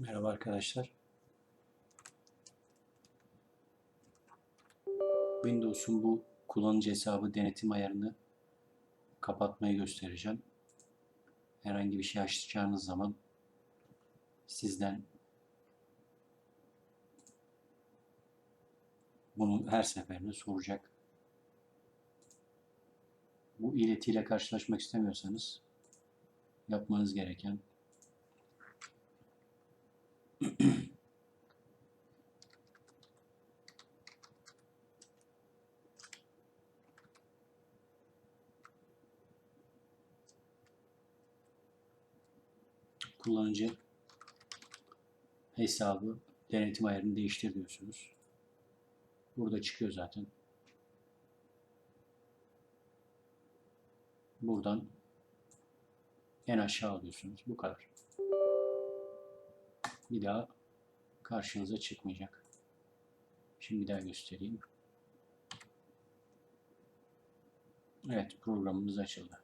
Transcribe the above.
Merhaba arkadaşlar. Windows'un bu kullanıcı hesabı denetim ayarını kapatmayı göstereceğim. Herhangi bir şey açacağınız zaman sizden bunu her seferinde soracak. Bu iletiyle karşılaşmak istemiyorsanız yapmanız gereken kullanıcı hesabı denetim ayarını değiştir diyorsunuz. Burada çıkıyor zaten. Buradan en aşağı alıyorsunuz. Bu kadar. Bir daha karşınıza çıkmayacak. Şimdi bir daha göstereyim. Evet programımız açıldı.